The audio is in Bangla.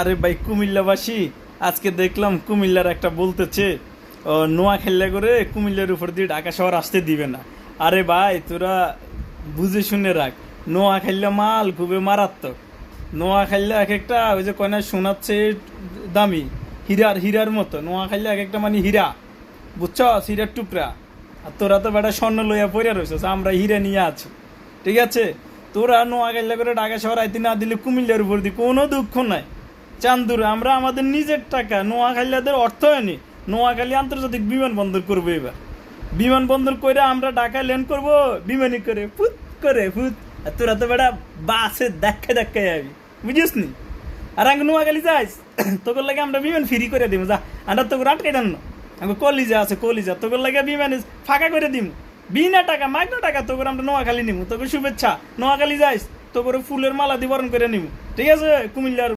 আরে ভাই, কুমিল্লাবাসী, আজকে দেখলাম কুমিল্লার একটা বলতেছে নোয়া খেললে করে কুমিল্লার উপর দিয়ে ঢাকা শহর আসতে দিবে না। আরে ভাই, তোরা বুঝে শুনে রাখ নোয়া খেললে মাল খুবই মারাত্মক। নোয়া খেললে এক একটা, ওই যে কয়না শোনাচ্ছে, দামি, হীরার হীরার মতো। নোয়া খেললে এক একটা মানে হীরা বুঝছ হীরার টুকরা। আর তোরা তো বেটা স্বর্ণ লইয়া পড়ে রয়েছিস আমরা হীরা নিয়ে আছি। ঠিক আছে? তোরা নোয়া খেললে করে ঢাকা শহর আইতে না দিলে কুমিল্লার উপর দিয়ে কোনো দুঃখ নাই। চান্দুর, আমরা আমাদের নিজের টাকা নোয়াখালীদের অর্থায়নে নোয়াখালী আন্তর্জাতিক বিমানবন্দর করব এবার। বিমানবন্দর করে আমরা ঢাকায় ল্যান্ড করব, বিমানি করে ফুত করে ফুত। আর তোরা তো বেটা বাসে দেখে দেখে যাবি বুঝিস নি আর আগে নোয়াখালী যাইস তোকে লাগে আমরা বিমান ফ্রি করে দিব যা। আমরা তোকে আটকে দেন না। আমি কলিজা আছে, কলিজা। তোকে লাগে বিমান ফাঁকা করে দিব বিনা টাকা মাইনা টাকা তোকে আমরা নোয়াখালী নিমু। তোকে শুভেচ্ছা। নোয়াখালী যাইস, তোকে ফুলের মালা দিয়ে বরণ করে নিমু। ঠিক আছে, কুমিল্লার